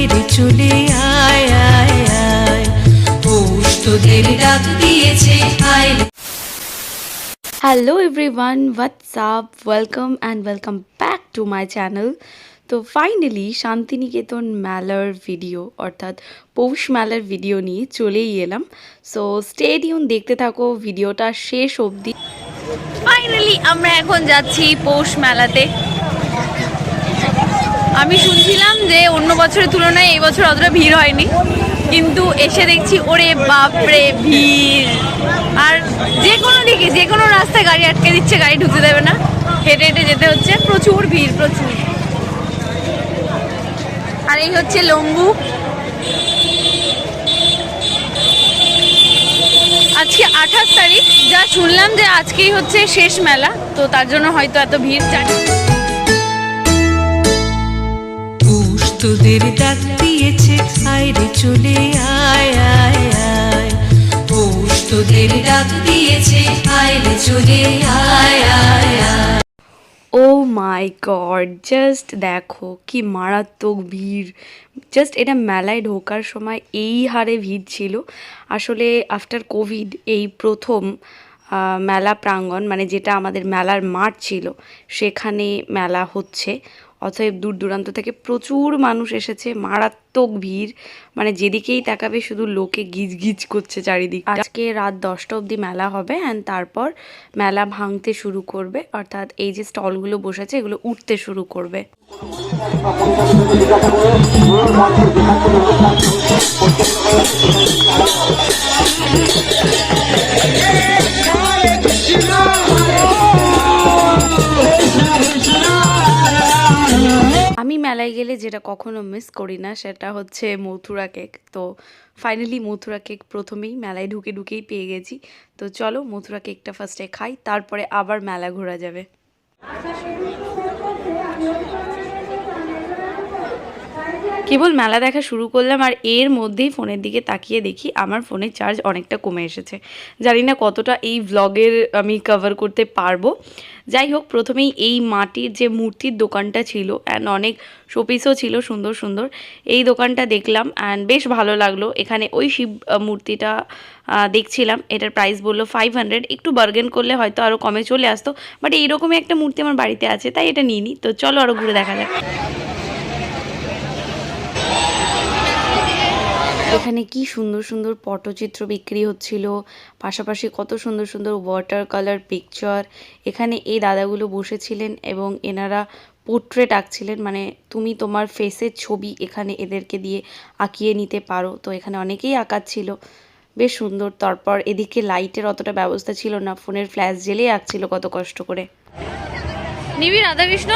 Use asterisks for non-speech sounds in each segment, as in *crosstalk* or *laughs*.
বাইরে চলে আয় আয় আয়। পৌষ তোদের ডাক দিয়েছে আয়। Hello everyone WhatsApp welcome and welcome back to my channel তো ফাইনালি শান্তিনিকেতন মেলার ভিডিও অর্থাৎ পৌষ মেলার ভিডিও নিয়ে চলেই এলাম। সো স্টেডিয়াম দেখতে থাকো ভিডিওটা শেষ অবধি। ফাইনালি আমরা এখন যাচ্ছি পৌষ মেলাতে। আমি শুনছিলাম যে অন্য বছরের তুলনায় এই বছর অতটা ভিড় হয়নি, কিন্তু এসে দেখছি, ওরে বাপরে ভিড়। আর যে কোনো দিকে, যে কোনো রাস্তায় গাড়ি আটকে দিচ্ছে, গাড়ি ঢুকতে দেবে না। হেঁটে হেঁটে যেতে হচ্ছে। প্রচুর ভিড়, প্রচুর। আর এই হচ্ছে লম্বু। আজকে আঠাশ তারিখ। যা শুনলাম যে আজকেই হচ্ছে শেষ মেলা, তো তার জন্য হয়তো এত ভিড় চাট তোদের ডাক দিয়েছে, আয় রে চলে আয় আয় আয়। পুষ তোদের ডাক দিয়েছে, আয় রে চলে আয় আয় আয়। ও মাই গড, জাস্ট দেখো কি মারাত্মক ভিড়। জাস্ট এটা মেলায় ঢোকার সময় এই হারে ভিড় ছিল। আসলে আফটার কোভিড এই প্রথম মেলা প্রাঙ্গণ মানে যেটা আমাদের মেলার মাঠ ছিল, সেখানে মেলা হচ্ছে। অতএব দূর দূরান্ত থেকে প্রচুর মানুষ এসেছে মারাত্মক ভিড় মানে যেদিকেই তাকাবে শুধু লোকে গিজ গিজ করছে চারিদিক আজকে রাত দশটা অবধি মেলা হবে অ্যান্ড তারপর মেলা ভাঙতে শুরু করবে অর্থাৎ এই যে স্টলগুলো বসেছে এগুলো উঠতে শুরু করবে মেলায় গেলে যেটা কখনো মিস করি না, সেটা হচ্ছে মথুরা কেক তো ফাইনালি মথুরা কেক প্রথমেই মেলায় ঢুকে ঢুকেই পেয়ে গেছি। তো চলো মথুরা কেকটা ফার্স্টে খাই, তারপরে আবার মেলা ঘোরা যাবে। কেবল মেলা দেখা শুরু করলাম আর এর মধ্যেই ফোনের দিকে তাকিয়ে দেখি আমার ফোনের চার্জ অনেকটা কমে এসেছে। জানি না কতটা এই ভ্লগের আমি কভার করতে পারব। যাই হোক, প্রথমেই এই মাটির যে মূর্তির দোকানটা ছিল অ্যান্ড অনেক শোপিসও ছিল সুন্দর সুন্দর, এই দোকানটা দেখলাম অ্যান্ড বেশ ভালো লাগল। এখানে ওই শিব মূর্তিটা দেখছিলাম। এটার প্রাইস বলল ফাইভ হান্ড্রেড একটু বার্গেন করলে হয়তো আরও কমে চলে আসতো। বাট এইরকমই একটা মূর্তি আমার বাড়িতে আছে, তাই এটা নিই নি তো চলো আরও ঘুরে দেখা যাক। এখানে কি সুন্দর সুন্দর পটচিত্র বিক্রি হচ্ছিল, পাশাপাশি কত সুন্দর সুন্দর ওয়াটার কালার পিকচার এখানে এই দাদাগুলো বসেছিলেন এবং এনারা পোর্ট্রেট আঁকছিলেন মানে তুমি তোমার ফেসের ছবি এখানে এদেরকে দিয়ে আঁকিয়ে নিতে পারো। তো এখানে অনেকেই আঁকাচ্ছিল, বেশ সুন্দর। তারপর এদিকে লাইটের অতটা ব্যবস্থা ছিল না, ফোনের ফ্ল্যাশ জেলেই আঁকছিল কত কষ্ট করে। নিবি রাধাকৃষ্ণ।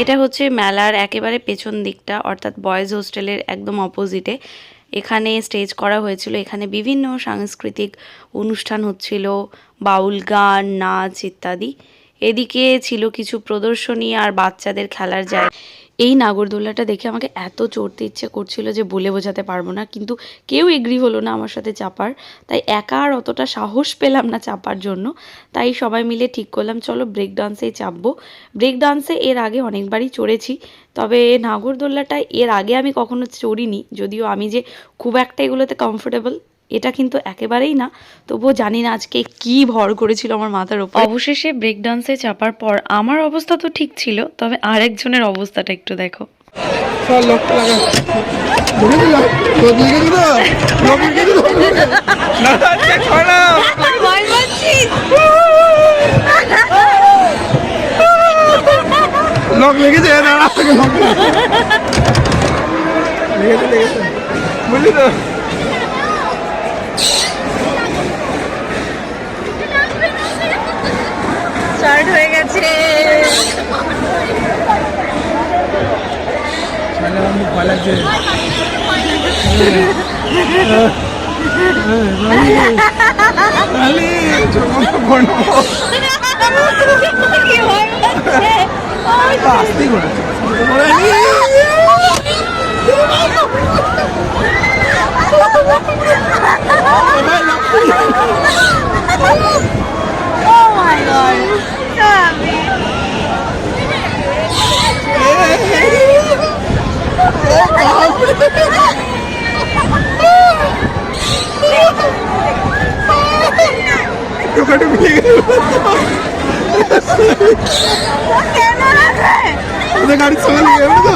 এটা হচ্ছে মেলার একেবারে পেছন দিকটা, অর্থাৎ বয়েজ হোস্টেলের একদম অপোজিটে এখানে স্টেজ করা হয়েছিল, এখানে বিভিন্ন সাংস্কৃতিক অনুষ্ঠান হচ্ছিল, বাউল গান, নাচ ইত্যাদি। এদিকে ছিল কিছু প্রদর্শনী আর বাচ্চাদের খেলার জায়গা। এই নাগরদোল্লাটা দেখে আমাকে এত চড়তে ইচ্ছে করছিল যে বলে বোঝাতে পারব না, কিন্তু কেউ এগ্রি হলো না আমার সাথে চাপার। তাই একা আর অতটা সাহস পেলাম না চাপার জন্য। তাই সবাই মিলে ঠিক করলাম, চলো ব্রেক ডান্সেই চাপবো। ব্রেক ডান্সে এর আগে অনেকবারই চড়েছি, তবে নাগরদোল্লাটা এর আগে আমি কখনো চড়িনি। যদিও আমি যে খুব একটা এগুলোতে কমফোর্টেবল এটা কিন্তু একেবারেই না। তবুও জানি না আজকে কি ভর করেছিল আমার মাথার ওপর অবশেষে ব্রেক ডান্সে চাপার পর আমার অবস্থা তো ঠিক ছিল তবে আরেকজনের অবস্থাটা একটু দেখো। সব লোকটা লাগা। দেখে দিল লোক লিখে দিল লোক লিখে দিল না চেক করো লোক লিখেছে না থেকে লোক লিখেছে লিখেছে বুঝলি তো? স্টার্ট হয়ে গেছে। *laughs* Oh my god. না আমি দোকানে ভুলে গেল কেন আছে ওদের গাড়ি চলে গেল তো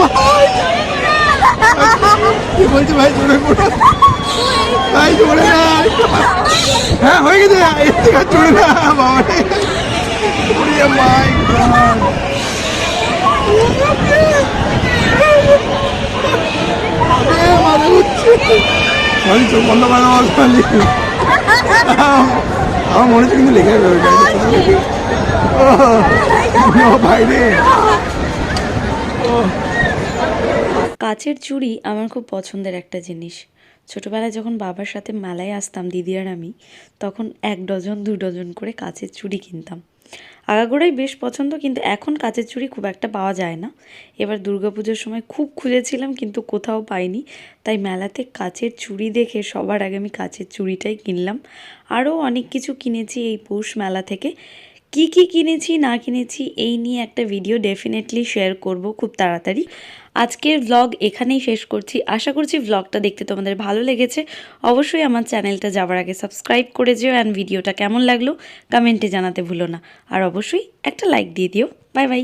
ভাই। কি বলছে ভাই, জোরে পড়ো ভাই জোরে না হ্যাঁ হয়ে গেছে। না বাবা মাই করে আমার ও কাচের চুড়ি আমার খুব পছন্দের একটা জিনিস। ছোটোবেলায় যখন বাবার সাথে মেলায় আসতাম দিদি আর আমি, তখন এক ডজন, দু ডজন করে কাঁচের চুড়ি কিনতাম। আগাগোড়াই বেশ পছন্দ, কিন্তু এখন কাঁচের চুড়ি খুব একটা পাওয়া যায় না। এবার দুর্গাপুজোর সময় খুব খুঁজেছিলাম, কিন্তু কোথাও পাইনি। তাই মেলাতে কাঁচের চুড়ি দেখে সবার আগে আমি কাচের চুড়িটাই কিনলাম। আরও অনেক কিছু কিনেছি এই পৌষ মেলা থেকে। কি কি কিনেছি, না কিনেছি, এই নিয়ে একটা ভিডিও ডেফিনেটলি শেয়ার করব খুব তাড়াতাড়ি। আজকের ভ্লগ এখানেই শেষ করছি। আশা করছি ভ্লগটা দেখতে তোমাদের ভালো লেগেছে। অবশ্যই আমার চ্যানেলটা যাওয়ার আগে সাবস্ক্রাইব করে যেও অ্যান্ড ভিডিওটা কেমন লাগল কমেন্টে জানাতে ভুলো না। আর অবশ্যই একটা লাইক দিয়ে দিও। Bye bye